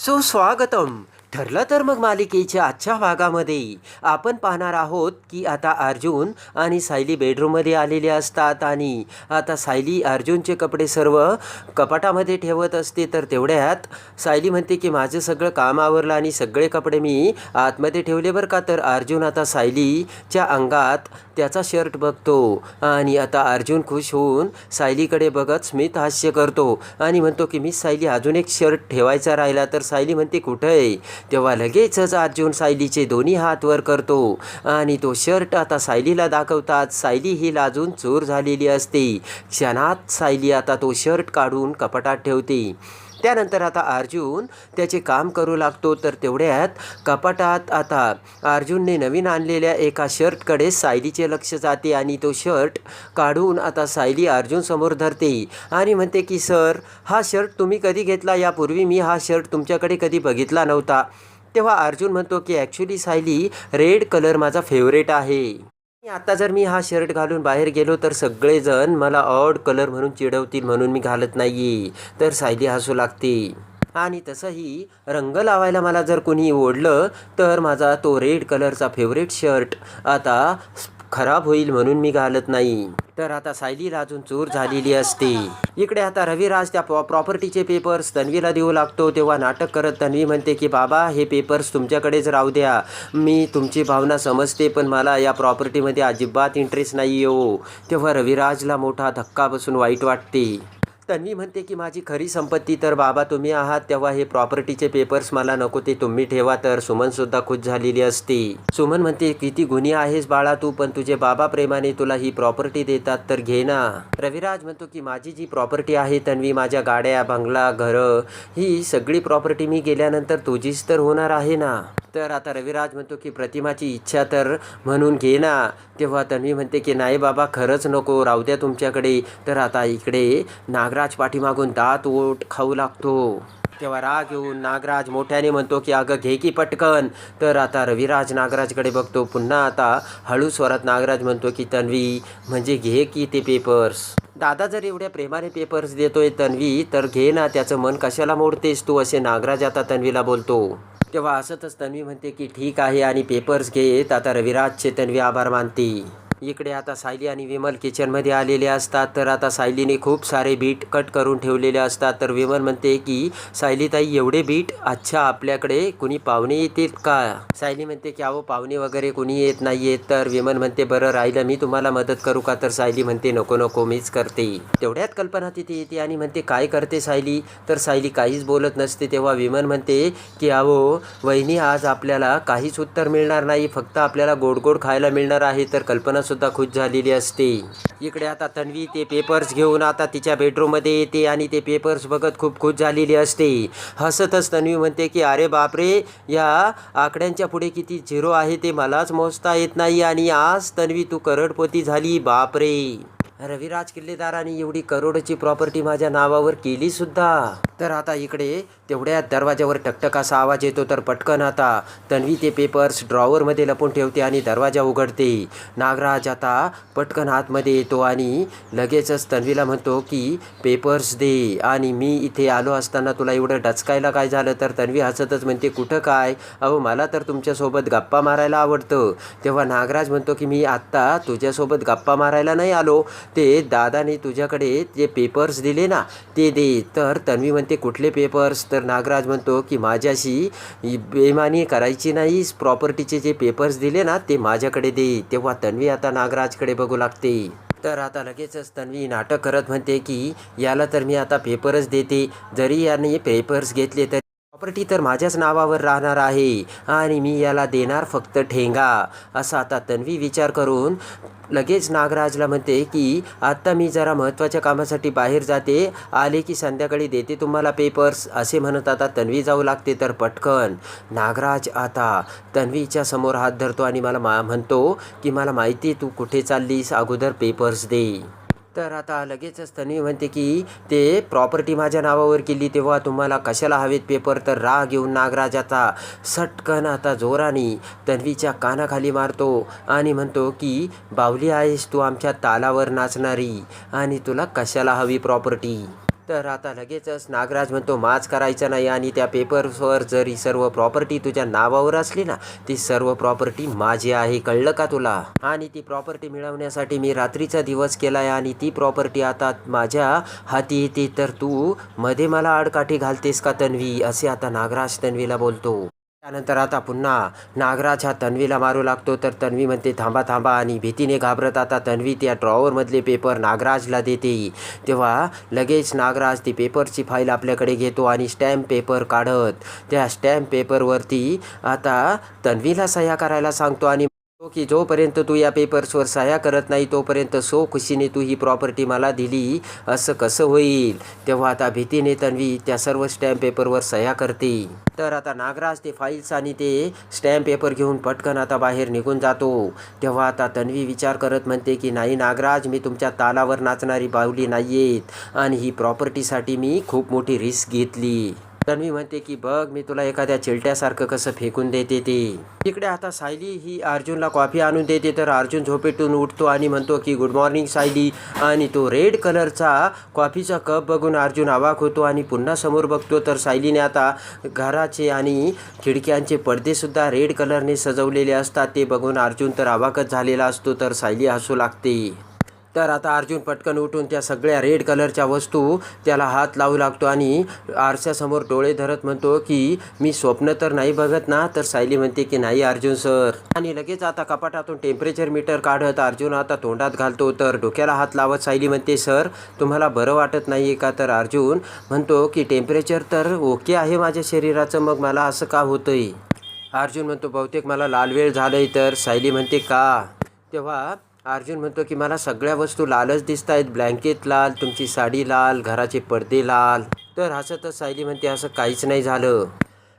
सुस्वागतम। ठरलं तर मग मालिकेच्या आजच्या भागामध्ये. आपण पाहणार आहोत की आता अर्जुन आणि सायली बेडरूममध्ये आलेले असतात आणि आता सायली अर्जुनचे कपडे सर्व कपाटामध्ये ठेवत असते. तर तेवढ्यात सायली म्हणते की माझं सगळं काम आवरलं आणि सगळे कपडे मी आतमध्ये ठेवले बरं का? तर अर्जुन आता सायलीच्या अंगात त्याचा शर्ट बघतो आणि आता अर्जुन खुश होऊन सायलीकडे बघत स्मित हास्य करतो आणि म्हणतो की मी सायली अजून एक शर्ट ठेवायचा राहिला. तर सायली म्हणते कुठं आहे? तेव्हा लगेचच अर्जुन सायलीचे दोन्ही हात वर करतो. आणि तो शर्ट आता सायलीला दाखवतात सायली ही लाजून चोर झालेली असते. क्षणात सायली आता तो शर्ट काढून कपाटात ठेवते. त्यानंतर आता अर्जुन त्याचे काम करू लागतो. तर तेवढ्यात कपाटात आता अर्जुनने नवीन आणलेल्या एका शर्टकडे सायलीचे लक्ष जाते आणि तो शर्ट काढून आता सायली अर्जुन समोर धरते आणि म्हणते की सर हा शर्ट तुम्ही कधी घेतला? यापूर्वी मी हा शर्ट तुमच्याकडे कधी बघितला नव्हता. तेव्हा अर्जुन म्हणतो की ॲक्च्युली सायली रेड कलर माझा फेवरेट आहे. आता जर मी हा शर्ट घालून बाहेर गेलो तर सगळेजण मला ऑड कलर म्हणून चिडवतील म्हणून मी घालत नाही तर सायली हसू लागते. आणि तसंही रंग लावायला मला जर कोणी ओढलं तर माझा तो रेड कलरचा फेवरेट शर्ट आता खराब होईल म्हणून मी घालत नाही. तर आता सायलीला अजून चोर झालेली असते. इकडे आता रविराज त्या प्रॉ प्रॉपर्टीचे पेपर्स तन्वीला देऊ लागतो. तेव्हा नाटक करत तन्वी म्हणते की बाबा हे पेपर्स तुमच्याकडेच राहू द्या. मी तुमची भावना समजते पण मला या प्रॉपर्टीमध्ये अजिबात इंटरेस्ट नाही येऊ तेव्हा रविराजला मोठा धक्का बसून वाईट वाटते. तन्वी म्हणते की माझी खरी संपत्ती तर बाबा तुम्ही आहात तेव्हा हे प्रॉपर्टीचे पेपर्स मला नको ते तुम्ही ठेवा तर सुमनसुद्धा खुश झालेली असते. सुमन म्हणते किती गुन्हे आहेस बाळा तू पण तुझे बाबा प्रेमाने तुला ही प्रॉपर्टी देतात तर घे ना. रविराज म्हणतो की माझी जी प्रॉपर्टी आहे तन्वी माझ्या गाड्या बंगला घरं ही सगळी प्रॉपर्टी मी गेल्यानंतर तुझीच तर होणार आहे ना. तर आता रविराज म्हणतो की प्रतिमाची इच्छा तर म्हणून घे ना. तेव्हा तन्वी म्हणते की नाही बाबा खरंच नको राहू द्या तुमच्याकडे. तर आता इकडे नागराज पाठीमागून दात ओट खाऊ लागतो. तेव्हा राग येऊन नागराज मोठ्याने म्हणतो की अगं घे की पटकन. तर आता रविराज नागराजकडे बघतो. पुन्हा आता हळू स्वरात नागराज म्हणतो की तन्वी म्हणजे घे की ते पेपर्स दादा जर एवढ्या प्रेमाने पेपर्स देतोय तन्वी तर घे ना त्याचं मन कशाला मोडतेस तू? असे नागराज आता तन्वीला बोलतो. तेव्हा असतच तन्वी म्हणते की ठीक आहे आणि पेपर्स घेत. आता रविराजचे तन्वी आभार मानते. इकडे आता सायली आणि विमल किचनमध्ये आलेले असतात. तर आता सायलीने खूप सारे बीट कट करून ठेवलेले असतात. तर विमल म्हणते की सायलीताई एवढे बीट अच्छा आपल्याकडे कुणी पाहुणे येतील का? सायली म्हणते की अहो पाहुणे वगैरे कुणी येत नाही येत तर विमल म्हणते बरं राहिलं मी तुम्हाला मदत करू का? तर सायली म्हणते नको नको मीच करते. तेवढ्यात कल्पना तिथे येते आणि म्हणते काय करते सायली? तर सायली काहीच बोलत नसते. तेव्हा विमल म्हणते की अहो वहिनी आज आपल्याला काहीच उत्तर मिळणार नाही. फक्त आपल्याला गोड गोड खायला मिळणार आहे. तर कल्पना सुद्धा खुश झालेली असते. इकडे आता तन्वी ते पेपर्स घेऊन आता तिच्या बेडरूममध्ये येते आणि ते पेपर्स बघत खूप खुश झालेली असते. हसतच तन्वी म्हणते की अरे बापरे या आकड्यांच्या पुढे किती झिरो आहे ते मलाच मोजता येत नाही आणि आज तन्वी तू करडपोती झाली. बापरे. रविराज किल्लेदारांनी एवढी करोडची प्रॉपर्टी माझ्या नावावर केली सुद्धा. तर आता इकडे तेवढ्या दरवाजावर टकटक असा आवाज येतो तर पटकन आता. तन्वी ते पेपर्स ड्रॉवरमध्ये लपून ठेवते आणि दरवाजा उघडते. नागराज आता पटकन आतमध्ये येतो आणि लगेचच तन्वीला म्हणतो की पेपर्स दे. आणि मी इथे आलो असताना तुला एवढं डचकायला काय झालं? तर तन्वी हसतच म्हणते कुठं काय? अहो मला तर तुमच्यासोबत गप्पा मारायला आवडतं. तेव्हा नागराज म्हणतो की मी आत्ता तुझ्यासोबत गप्पा मारायला नाही आलो. ते दादाने तुझ्याकडे जे पेपर्स दिले ना ते दे. तर तन्वी म्हणते कुठले पेपर्स तर नागराज म्हणतो की माझ्याशी बेमानी करायची नाही. प्रॉपर्टीचे जे पेपर्स दिले ना ते माझ्याकडे दे. तेव्हा तन्वी आता नागराजकडे बघू लागते. तर आता लगेचच तन्वी नाटक करत म्हणते की याला तर मी आता पेपरच देते. जरी याने पेपर्स घेतले तरी प्रॉपर्टी तर माझ्याच नावावर राहणार आहे आणि मी याला देणार फक्त ठेंगा. असा आता तन्वी विचार करून लगेच नागराजला म्हणते की आत्ता मी जरा महत्त्वाच्या कामासाठी बाहेर जाते. आले की संध्याकाळी देते तुम्हाला पेपर्स असे म्हणत आता तन्वी जाऊ लागते तर पटकन. नागराज आता तन्वीच्या समोर हात धरतो आणि मला मा म्हणतो की मला माहिती तू कुठे चाललीस? अगोदर पेपर्स दे. तर आता लगेचच त्यांनी म्हणते की ते प्रॉपर्टी माझ्या नावावर केली तेव्हा तुम्हाला कशाला हवेत पेपर तर राग येऊन नागराजाचा सटकन आता जोराने तन्वीच्या कानाखाली मारतो आणि म्हणतो की बावली आहेस तू आमच्या तालावर नाचणारी आणि तुला कशाला हवी प्रॉपर्टी तर आता लगेचच नागराज म्हणतो माझ करायचा नाही आणि त्या पेपर्सवर जरी सर्व प्रॉपर्टी तुझ्या नावावर असली ना ती सर्व प्रॉपर्टी माझी आहे कळलं का तुला? आणि ती प्रॉपर्टी मिळवण्यासाठी मी रात्रीचा दिवस केला आहे आणि ती प्रॉपर्टी आता माझ्या हाती येते. तर तू मध्ये मला आडकाठी घालतेस का तन्वी? असे आता नागराज तन्वीला बोलतो. त्यानंतर आता पुन्हा नागराज हा तन्वीला मारू लागतो. तर तन्वी म्हणते थांबा थांबा. आणि भीतीने घाबरत आता तन्वी त्या ड्रॉवरमधले पेपर नागराजला देते. तेव्हा लगेच नागराज ती पेपरची फाईल आपल्याकडे घेतो आणि स्टॅम्प पेपर काढत त्या स्टॅम्प पेपरवरती आता तन्वीला सह्या करायला सांगतो आणि तो की जोपर्यंत तू या पेपर्सवर सह्या करत नाही तोपर्यंत सो खुशीने तू ही प्रॉपर्टी मला दिली असं कसं होईल? तेव्हा आता भीतीने तन्वी त्या सर्व स्टॅम्प पेपरवर सह्या करते. तर आता नागराज ते फाईल्स आणि ते स्टॅम्प पेपर घेऊन पटकन आता बाहेर निघून जातो. तेव्हा आता तन्वी विचार करत म्हणते की नाही नागराज मी तुमच्या तालावर नाचणारी बाहुली नाही आहेत आणि ही प्रॉपर्टीसाठी मी खूप मोठी रिस्क घेतली. तन्वी म्हणते की बघ मी तुला एखाद्या चिलट्यासारखं कसं फेकून देते ते. तिकडे आता सायली ही अर्जुनला कॉफी आणून देते. तर अर्जुन झोपेतून उठतो आणि म्हणतो की गुड मॉर्निंग सायली. आणि तो रेड कलरचा कॉफीचा कप बघून अर्जुन आवाक होतो आणि पुन्हा समोर बघतो. तर सायलीने आता घराचे आणि खिडक्यांचे पडदेसुद्धा रेड कलरने सजवलेले असतात. ते बघून अर्जुन तर आवाकच झालेला असतो. तर सायली हसू लागते. तर आता अर्जुन पटकन उठून त्या सगळ्या रेड कलरच्या वस्तू त्याला हात लावू लागतो आणि आरशासमोर डोळे धरत म्हणतो की मी स्वप्न तर नाही बघत ना तर सायली म्हणते की नाही अर्जुन सर आणि लगेच आता कपाटातून टेम्परेचर मीटर काढत अर्जुन आता तोंडात घालतो तर डोक्याला हात लावत सायली म्हणते सर तुम्हाला बरं वाटत नाही आहे का? तर अर्जुन म्हणतो की टेम्परेचर तर ओके आहे माझ्या शरीराचं मग मला असं का होतंय? अर्जुन म्हणतो बहुतेक मला लालवेळ झालं झालंय तर सायली म्हणते का? तेव्हा अर्जुन म्हणतो की मला सगळ्या वस्तू लालच दिसत आहेत ब्लँकेट लाल तुमची साडी लाल घराचे पडदे लाल. तर असं तर सायली म्हणते असं काहीच नाही झालं.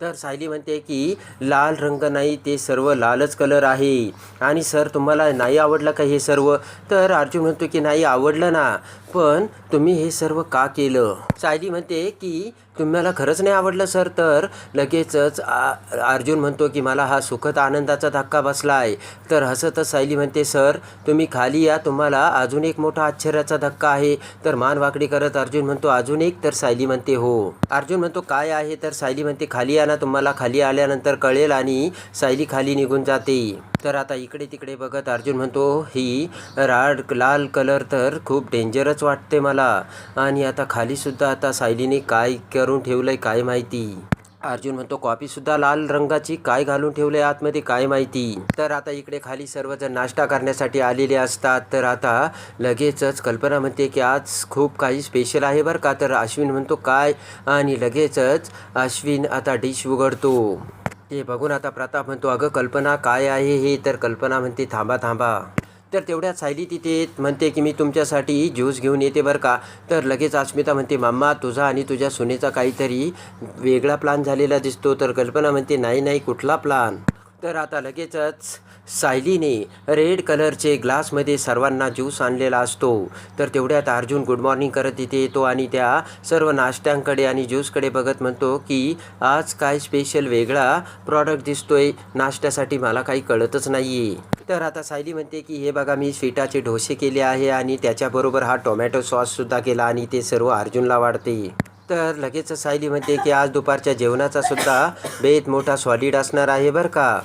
तर सायली म्हणते की लाल रंग नाही ते सर्व लालच कलर आहे. आणि सर तुम्हाला नाही आवडलं का हे सर्व? तर अर्जुन म्हणतो की नाही आवडलं ना. पण तुम्ही हे सर्व का केलं? सायली म्हणते की तुम्हाला खरंच नाही आवडलं सर तर लगेचच अर्जुन म्हणतो की मला हा सुखद आनंदाचा धक्का बसला आहे तर हसतच सायली म्हणते सर तुम्ही खाली या तुम्हाला अजून एक मोठा आश्चर्याचा धक्का आहे. तर मान वाकडी करत अर्जुन म्हणतो अजून एक? तर सायली म्हणते हो. अर्जुन म्हणतो काय आहे? तर सायली म्हणते खाली या ना तुम्हाला खाली आल्यानंतर कळेल आणि सायली खाली निघून जाते. तर आता इकडे तिकडे बघत अर्जुन म्हणतो ही राड लाल कलर तर खूप डेंजरच वाटते मला. आणि आता खालीसुद्धा आता सायलीने काय करून ठेवलंय काय माहिती? अर्जुन म्हणतो कॉफीसुद्धा लाल रंगाची काय घालून ठेवले आतमध्ये काय माहिती? तर आता इकडे खाली सर्वजण नाश्ता करण्यासाठी आलेले असतात. तर आता लगेचच कल्पना म्हणते की आज खूप काही स्पेशल आहे बरं का? तर अश्विन म्हणतो काय? आणि लगेचच अश्विन आता डिश उघडतो. ते बघून आता प्रताप म्हणतो अगं कल्पना काय आहे हे? तर कल्पना म्हणते थांबा थांबा. तर तेवढ्यात सायली तिथे म्हणते की मी तुमच्यासाठी ज्यूस घेऊन येते बरं का? तर लगेच अस्मिता म्हणते मम्मा तुझा आणि तुझ्या सुनेचा काहीतरी वेगळा प्लान झालेला दिसतो. तर कल्पना म्हणते नाही नाही कुठला प्लान? तर आता लगेचच सायलीने रेड कलरचे ग्लासमध्ये सर्वांना ज्यूस आणलेला असतो. तर तेवढ्यात अर्जुन गुड मॉर्निंग करत इथे येतो आणि त्या सर्व नाश्त्यांकडे आणि ज्यूसकडे बघत म्हणतो की आज काय स्पेशल वेगळा प्रॉडक्ट दिसतोय? नाश्त्यासाठी मला काही कळतच नाही आहे तर आता सायली म्हणते की हे बघा मी स्वीटाचे डोसे केले आहे आणि त्याच्याबरोबर हा टोमॅटो सॉससुद्धा केला आणि ते सर्व अर्जुनला वाढते. तर लगेच सायली म्हणते की आज दुपारच्या जेवणाचा सुद्धा बेत मोठा सॉलिड असणार आहे बरं का?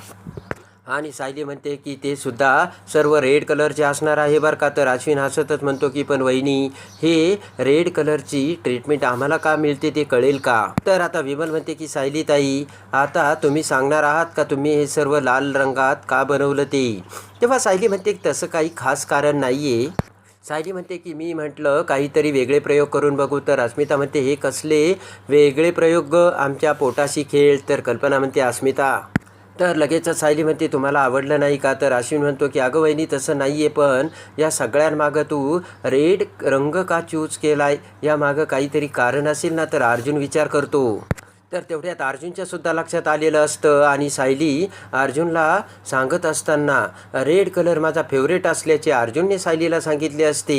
आणि सायली म्हणते की ते सुद्धा सर्व रेड कलरचे असणार आहे बरं का? तर अश्विन हसतच म्हणतो की पण वहिनी हे रेड कलरची ट्रीटमेंट आम्हाला का मिळते ते कळेल का? तर आता विमल म्हणते की सायली ताई आता तुम्ही सांगणार आहात का तुम्ही हे सर्व लाल रंगात का बनवलं ते? तेव्हा सायली म्हणते की तसं काही खास कारण नाही आहे सायली म्हणते की मी म्हटलं काहीतरी वेगळे प्रयोग करून बघू. तर अस्मिता म्हणते हे कसले वेगळे प्रयोग? आमच्या पोटाशी खेळ. तर कल्पना म्हणते अस्मिता. तर लगेचच सायली म्हणते तुम्हाला आवडलं नाही का? तर अश्विन म्हणतो की अगं वहिनी तसं नाही आहे पण या सगळ्यांमागं तू रेड रंग का चूज केलाय? या मागं काहीतरी कारण असेल ना तर अर्जुन विचार करतो. तर तेवढ्यात अर्जुनच्या सुद्धा लक्षात आलेलं असतं. आणि सायली अर्जुनला सांगत असताना रेड कलर माझा फेवरेट असल्याचे अर्जुनने सायलीला सांगितले असते.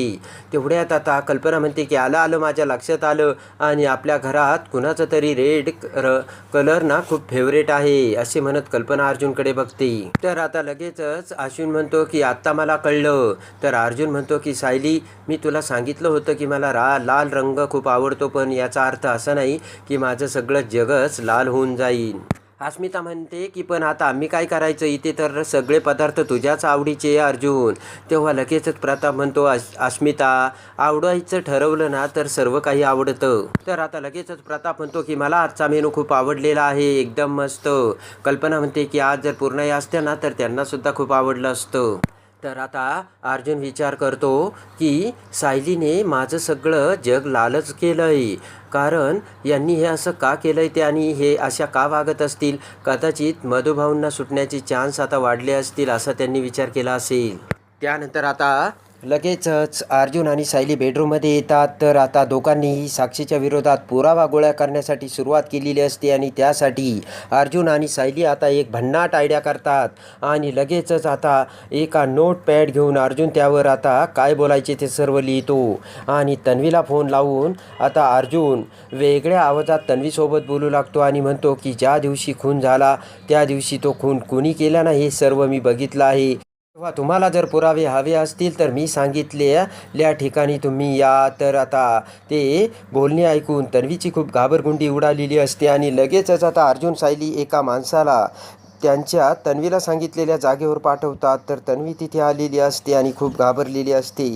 तेवढ्यात आता कल्पना म्हणते की आलं आलं माझ्या लक्षात आलं. आणि आपल्या घरात कुणाचं तरी रेड र कलर ना खूप फेवरेट आहे असे म्हणत कल्पना अर्जुनकडे बघते. तर आता लगेचच अश्विन म्हणतो की आत्ता मला कळलं. तर अर्जुन म्हणतो की सायली मी तुला सांगितलं होतं की मला रा लाल रंग खूप आवडतो. पण याचा अर्थ असा नाही की माझं सगळं जगच लाल होऊन जाईल अस्मिता म्हणते की पण आता आम्ही काय करायचं? इथे तर सगळे पदार्थ तुझ्याच आवडीचे आहे, अर्जुन. तेव्हा लगेचच प्रताप म्हणतो अस अस्मिता आवडायचं ठरवलं ना तर सर्व काही आवडतं. तर आता लगेचच प्रताप म्हणतो की मला आजचा मेनू खूप आवडलेला आहे एकदम मस्त. कल्पना म्हणते की आज जर पूर्ण असत्या ना तर त्यांनासुद्धा खूप आवडलं असतं. तर आता अर्जुन विचार करतो की सायलीने माझं सगळं जग लालच केलं आहे कारण यांनी हे असं का केलं आहे ते आणि हे अशा का वागत असतील? कदाचित मधुभाऊंना सुटण्याचे चान्स आता वाढले असतील असा त्यांनी विचार केला असेल. त्यानंतर आता लगेचच अर्जुन आणि सायली बेडरूममध्ये येतात. तर आता दोघांनीही साक्षीच्या विरोधात पुरावा गोळा करण्यासाठी सुरुवात केलेली असते आणि त्यासाठी अर्जुन आणि सायली आता एक भन्नाट आयडिया करतात. आणि लगेचच आता एका नोट पॅड घेऊन अर्जुन त्यावर आता काय बोलायचे ते सर्व लिहितो. आणि तन्वीला फोन लावून आता अर्जुन वेगळ्या आवाजात तन्वीसोबत बोलू लागतो आणि म्हणतो की ज्या दिवशी खून झाला त्या दिवशी तो खून कुणी केला ना हे सर्व मी बघितलं आहे. किंवा तुम्हाला जर पुरावे हवे असतील तर मी सांगितलेल्या ठिकाणी तुम्ही या. तर आता ते बोलणे ऐकून तन्वीची खूप घाबरगुंडी उडालेली असते आणि लगेचच आता अर्जुन सायली एका माणसाला त्यांच्या तन्वीला सांगितलेल्या जागेवर पाठवतात. तर तन्वी तिथे आलेली असते आणि खूप घाबरलेली असते.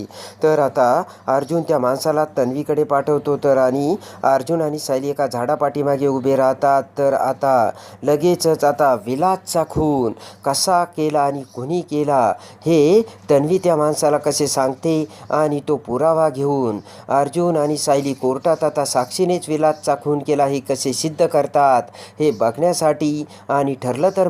तर आता अर्जुन त्या माणसाला तन्वीकडे पाठवतो. तर आणि अर्जुन आणि सायली एका झाडापाठीमागे उभे राहतात. तर आता लगेचच आता विलासचा खून कसा केला आणि कोणी केला हे तन्वी त्या माणसाला कसे सांगते आणि तो पुरावा घेऊन अर्जुन आणि सायली कोर्टात आता साक्षीनेच विलासचा खून केला हे कसे सिद्ध करतात हे बघण्यासाठी आणि ठरलं तर